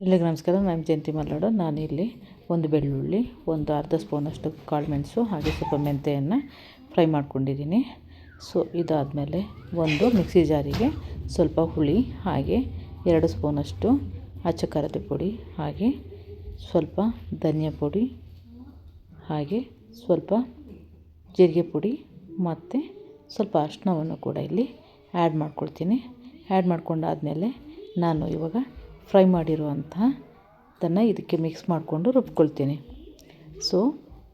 ಎಲ್ಲಿಗೆ ನಮಸ್ಕಾರ ನಾನು ಜಯಂತಿ ಮಲ್ನಾಡು. ನಾನಿಲ್ಲಿ ಒಂದು ಬೆಳ್ಳುಳ್ಳಿ, ಒಂದು ಅರ್ಧ ಸ್ಪೂನಷ್ಟು ಕಾಳು ಮೆಣಸು ಹಾಗೆ ಸ್ವಲ್ಪ ಮೆಂತೆಯನ್ನು ಫ್ರೈ ಮಾಡ್ಕೊಂಡಿದ್ದೀನಿ. ಸೊ ಇದಾದಮೇಲೆ ಒಂದು ಮಿಕ್ಸಿ ಜಾರಿಗೆ ಸ್ವಲ್ಪ ಹುಳಿ ಹಾಗೆ ಎರಡು ಸ್ಪೂನಷ್ಟು ಅಚ್ಚ ಖಾರದ ಪುಡಿ ಹಾಗೆ ಸ್ವಲ್ಪ ಧನಿಯಾ ಪುಡಿ ಹಾಗೆ ಸ್ವಲ್ಪ ಜೀರಿಗೆ ಪುಡಿ ಮತ್ತು ಸ್ವಲ್ಪ ಅರ್ಶಿನವನ್ನು ಕೂಡ ಇಲ್ಲಿ ಆ್ಯಡ್ ಮಾಡ್ಕೊಳ್ತೀನಿ. ಆ್ಯಡ್ ಮಾಡ್ಕೊಂಡಾದಮೇಲೆ ನಾನು ಇವಾಗ ಫ್ರೈ ಮಾಡಿರುವಂಥದನ್ನು ಇದಕ್ಕೆ ಮಿಕ್ಸ್ ಮಾಡಿಕೊಂಡು ರುಬ್ಕೊಳ್ತೀನಿ. ಸೊ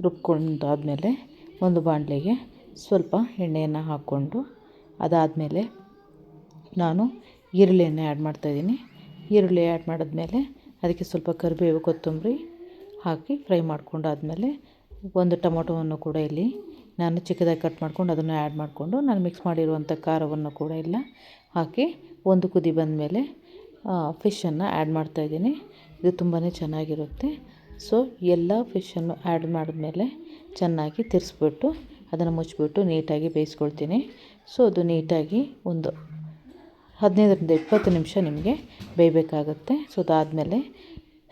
ರುಬ್ಕೊಂಡಾದಮೇಲೆ ಒಂದು ಬಾಣಲೆಗೆ ಸ್ವಲ್ಪ ಎಣ್ಣೆಯನ್ನು ಹಾಕ್ಕೊಂಡು ಅದಾದಮೇಲೆ ನಾನು ಈರುಳ್ಳಿಯನ್ನು ಆ್ಯಡ್ ಮಾಡ್ತಾಯಿದ್ದೀನಿ ಈರುಳ್ಳಿ ಆ್ಯಡ್ ಮಾಡಿದ್ಮೇಲೆ ಅದಕ್ಕೆ ಸ್ವಲ್ಪ ಕರಿಬೇವು, ಕೊತ್ತಂಬರಿ ಹಾಕಿ ಫ್ರೈ ಮಾಡ್ಕೊಂಡಾದಮೇಲೆ ಒಂದು ಟೊಮೊಟೊವನ್ನು ಕೂಡ ಇಲ್ಲಿ ನಾನು ಚಿಕ್ಕದಾಗಿ ಕಟ್ ಮಾಡ್ಕೊಂಡು ಅದನ್ನು ಆ್ಯಡ್ ಮಾಡಿಕೊಂಡು ನಾನು ಮಿಕ್ಸ್ ಮಾಡಿರುವಂಥ ಖಾರವನ್ನು ಕೂಡ ಇಲ್ಲ. ಹಾಕಿ ಒಂದು ಕುದಿ ಬಂದಮೇಲೆ ಫಿಶನ್ನು ಆ್ಯಡ್ ಮಾಡ್ತಾಯಿದ್ದೀನಿ ಇದು ತುಂಬಾ ಚೆನ್ನಾಗಿರುತ್ತೆ. ಸೊ ಎಲ್ಲ ಫಿಶನ್ನು ಆ್ಯಡ್ ಮಾಡಿದ್ಮೇಲೆ ಚೆನ್ನಾಗಿ ತಿರ್ಸ್ಬಿಟ್ಟು ಅದನ್ನು ಮುಚ್ಚಿಬಿಟ್ಟು ನೀಟಾಗಿ ಬೇಯಿಸ್ಕೊಳ್ತೀನಿ. ಸೊ ಅದು ನೀಟಾಗಿ ಒಂದು ಹದಿನೈದರಿಂದ ಇಪ್ಪತ್ತು ನಿಮಿಷ ನಿಮಗೆ ಬೇಯಬೇಕಾಗತ್ತೆ. ಸೊ ಅದಾದಮೇಲೆ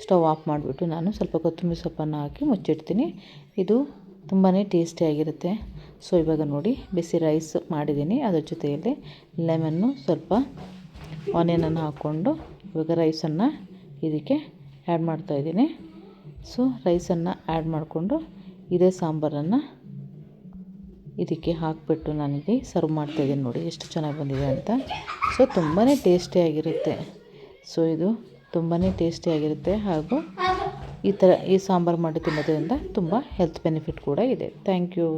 ಸ್ಟವ್ ಆಫ್ ಮಾಡಿಬಿಟ್ಟು ನಾನು ಸ್ವಲ್ಪ ಕೊತ್ತಂಬರಿ ಸೊಪ್ಪನ್ನು ಹಾಕಿ ಮುಚ್ಚಿಡ್ತೀನಿ. ಇದು ತುಂಬಾ ಟೇಸ್ಟಿಯಾಗಿರುತ್ತೆ ಸೊ ಇವಾಗ ನೋಡಿ, ಬಿಸಿ ರೈಸ್ ಮಾಡಿದ್ದೀನಿ. ಅದರ ಜೊತೆಯಲ್ಲಿ ಲೆಮನ್ನು ಸ್ವಲ್ಪ ಆನಿಯನನ್ನು ಹಾಕ್ಕೊಂಡು ಇವಾಗ ರೈಸನ್ನು ಇದಕ್ಕೆ ಆ್ಯಡ್ ಮಾಡ್ತಾಯಿದ್ದೀನಿ ಸೊ, ರೈಸನ್ನು ಆ್ಯಡ್ ಮಾಡಿಕೊಂಡು ಇದೇ ಸಾಂಬಾರನ್ನು ಇದಕ್ಕೆ ಹಾಕಿಬಿಟ್ಟು ನಾನಿಲ್ಲಿ ಸರ್ವ್ ಮಾಡ್ತಾಯಿದ್ದೀನಿ ನೋಡಿ, ಎಷ್ಟು ಚೆನ್ನಾಗಿ ಬಂದಿದೆ ಅಂತ. ಸೊ ತುಂಬಾ ಟೇಸ್ಟಿಯಾಗಿರುತ್ತೆ ಸೊ, ಇದು ತುಂಬಾ ಟೇಸ್ಟಿಯಾಗಿರುತ್ತೆ ಹಾಗೂ ಈ ಥರ ಈ ಸಾಂಬಾರು ಮಾಡಿ ತಿನ್ನೋದ್ರಿಂದ ತುಂಬ ಹೆಲ್ತ್ ಬೆನಿಫಿಟ್ ಕೂಡ ಇದೆ. Thank you.